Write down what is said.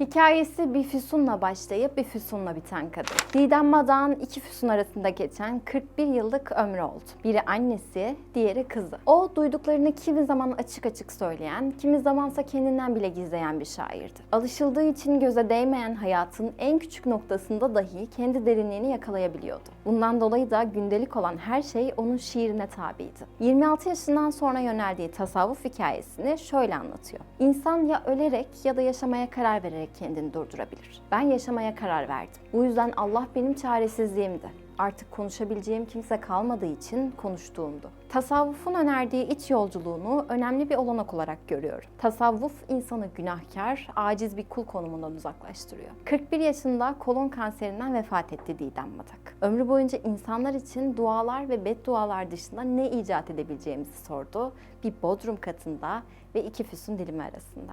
Hikayesi bir füsunla başlayıp bir füsunla biten kadın. Didem Madan iki füsun arasında geçen 41 yıllık ömrü oldu. Biri annesi, diğeri kızı. O duyduklarını kimi zaman açık açık söyleyen, kimi zamansa kendinden bile gizleyen bir şairdi. Alışıldığı için göze değmeyen hayatın en küçük noktasında dahi kendi derinliğini yakalayabiliyordu. Bundan dolayı da gündelik olan her şey onun şiirine tabiydi. 26 yaşından sonra yöneldiği tasavvuf hikayesini şöyle anlatıyor. İnsan ya ölerek ya da yaşamaya karar vererek kendini durdurabilir. Ben yaşamaya karar verdim. Bu yüzden Allah benim çaresizliğimdi. Artık konuşabileceğim kimse kalmadığı için konuştuğumdu. Tasavvufun önerdiği iç yolculuğunu önemli bir olanak olarak görüyorum. Tasavvuf insanı günahkar, aciz bir kul konumundan uzaklaştırıyor. 41 yaşında kolon kanserinden vefat etti Didem Madak. Ömrü boyunca insanlar için dualar ve beddualar dışında ne icat edebileceğimizi sordu. Bir bodrum katında ve iki füsun dilimi arasında.